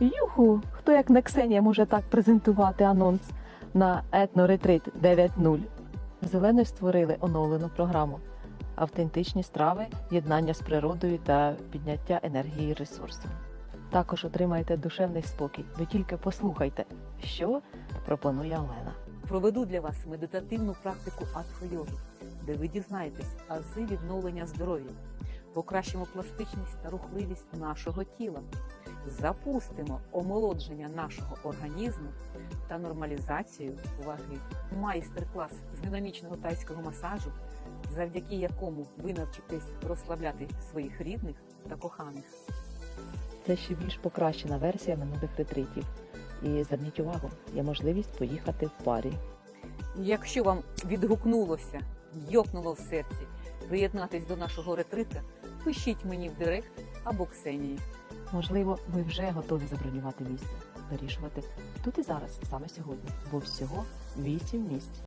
Юху! Хто як не Ксенія може так презентувати анонс на етноретрит 9.0? Зелені створили оновлену програму. Автентичні страви, єднання з природою та підняття енергії і ресурсів. Також отримаєте душевний спокій. Ви тільки послухайте, що пропонує Олена. Проведу для вас медитативну практику атхо-йоги, де ви дізнаєтесь ази відновлення здоров'я, покращимо пластичність та рухливість нашого тіла, запустимо омолодження нашого організму та нормалізацію ваги. Майстер-клас з динамічного тайського масажу, завдяки якому ви навчитесь розслабляти своїх рідних та коханих. Це ще більш покращена версія минулих ретритів. І зверніть увагу, є можливість поїхати в парі. Якщо вам відгукнулося, йокнуло в серці приєднатись до нашого ретрита, пишіть мені в директ або Ксенії. Можливо, ви вже готові забронювати місце, вирішувати тут і зараз, саме сьогодні, бо всього 8 місць.